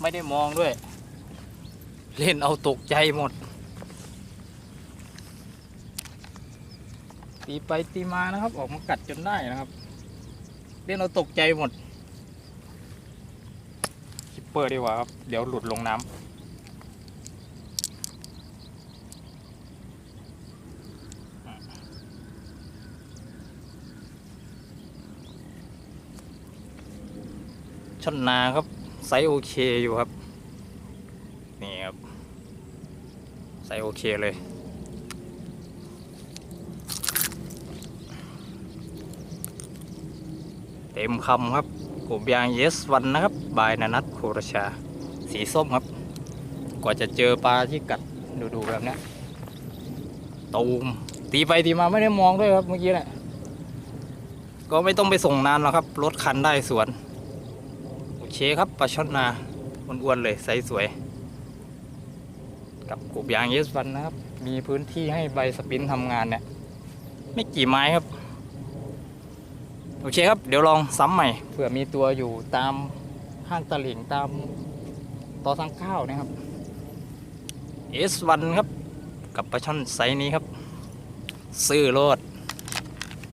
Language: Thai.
ไม่ได้มองด้วย เล่นเอาตกใจหมด ตีไปตีมานะครับ ออกมากัดจนได้นะครับ เล่นเอาตกใจหมดคิปเปอร์ดีกว่าครับ เดี๋ยวหลุดลงน้ำ ช่อนนาครับไซส์โอเคอยู่ครับ นี่ครับไซส์โอเคเลยเต็มคำครับกบยางเยสวันนะครับ บายนานัทโครชา สีส้มครับ กว่าจะเจอปลาที่กัดดูๆแบบนี้ตูมตีไปตีมาไม่ได้มองด้วยครับเมื่อกี้แหละก็ไม่ต้องไปส่งนานหรอกครับ รถคันได้สวน เคครับปลาช่อนนาอ้วนๆเลยไซส์สวย กับกบยางเยสวันนะครับ มีพื้นที่ให้ใบสปรินทำงานเนี่ย ไม่กี่ไม้ครับ โอเคครับ เดี๋ยวลองซ้ำใหม่เผื่อมีตัวอยู่ตามห้างตลิ่งตามต่อสังข้าวนะครับ S1 ครับ กับปลาช่อนไซส์นี้ครับ ซื้อโลด